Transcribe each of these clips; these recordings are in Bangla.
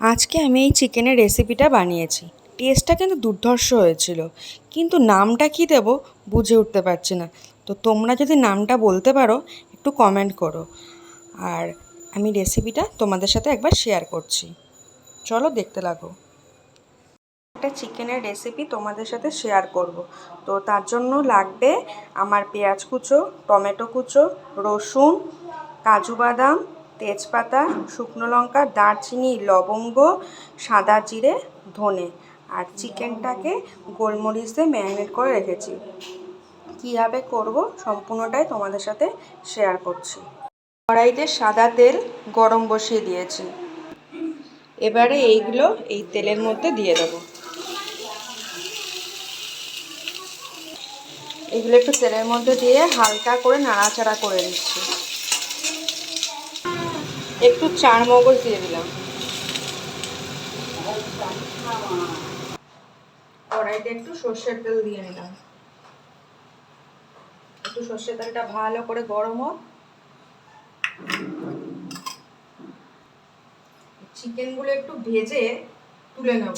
আজকে আমি এই চিকেনের রেসিপিটা বানিয়েছি। টেস্টটা কিন্তু দুর্ধর্ষ হয়েছিল। কিন্তু নামটা কি দেবো বুঝে উঠতে পারছি না। তো তোমরা যদি নামটা বলতে পারো, একটু কমেন্ট করো। আর আমি রেসিপিটা তোমাদের সাথে একবার শেয়ার করছি। চলো দেখতে লাগো। একটা চিকেনের রেসিপি তোমাদের সাথে শেয়ার করব। তো তার জন্য লাগবে আমার পেঁয়াজ কুচো, টমেটো কুচো, রসুন, কাজু বাদাম তেজপাতা, শুকনো লঙ্কা, দারচিনি, লবঙ্গ, সাদা জিরে, ধনে। আর চিকেনটাকে গোলমরিচ দিয়ে ম্যারিনেট করে রেখেছি। কীভাবে করব সম্পূর্ণটাই তোমাদের সাথে শেয়ার করছি। কড়াইতে সাদা তেল গরম বসিয়ে দিয়েছি। এবারে এইগুলো এই তেলের মধ্যে দিয়ে দেবো। এগুলো একটু তেলের মধ্যে দিয়ে হালকা করে নাড়াচাড়া করে দিচ্ছি একটু চার মগজ দিয়ে দিলাম। কড়াইতে একটু সর্ষের তেল দিয়ে নিলাম। একটু সর্ষের তেলটা ভালো করে গরম হোক। চিকেনগুলো একটু ভেজে তুলে নেব।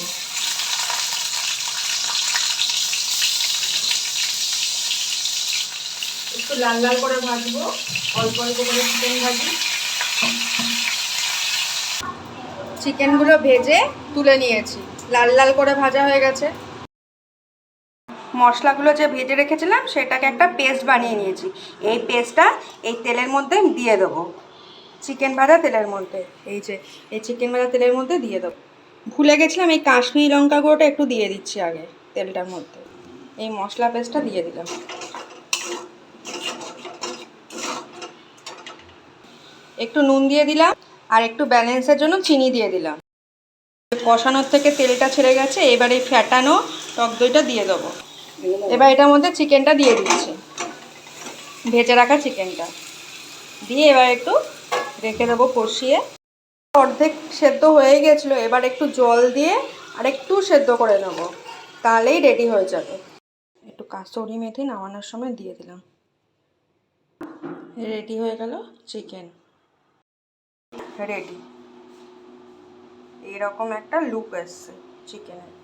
একটু লাল লাল করে ভাজবো। অল্প অল্প করে চিকেন ভাজি। চিকেনগুলো ভেজে তুলে নিয়েছি। লাল লাল করে ভাজা হয়ে গেছে। মশলাগুলো যে ভেজে রেখেছিলাম, সেটাকে একটা পেস্ট বানিয়ে নিয়েছি। এই পেস্টটা এই তেলের মধ্যে দিয়ে দেবো। চিকেন ভাজা তেলের মধ্যে। এই যে, এই চিকেন ভাজা তেলের মধ্যে দিয়ে দেবো। ভুলে গেছিলাম এই কাশ্মীরি লঙ্কা গুঁড়োটা একটু দিয়ে দিচ্ছি আগে, তেলটার মধ্যে। এই মশলা পেস্টটা দিয়ে দিলাম। একটু নুন দিয়ে দিলাম। আর একটু ব্যালেন্সের জন্য চিনি দিয়ে দিলাম। কষানোর থেকে তেলটা ছেড়ে গেছে, এবার এই ফ্যাটানো টক দইটা দিয়ে দেবো। এবার এটার মধ্যে চিকেনটা দিয়ে দিচ্ছি। ভেজে রাখা চিকেনটা। দিয়ে এবার একটু রেখে দেবো কষিয়ে। অর্ধেক সেদ্ধ হয়ে গেছিল, এবার একটু জল দিয়ে আর একটু সেদ্ধ করে নেব। তাহলেই রেডি হয়ে যাবে। একটু কাসুরি মেথি নামানোর সময় দিয়ে দিলাম। রেডি হয়ে গেল চিকেন। রেডি এইরকম একটা লুক এসছে চিকেনের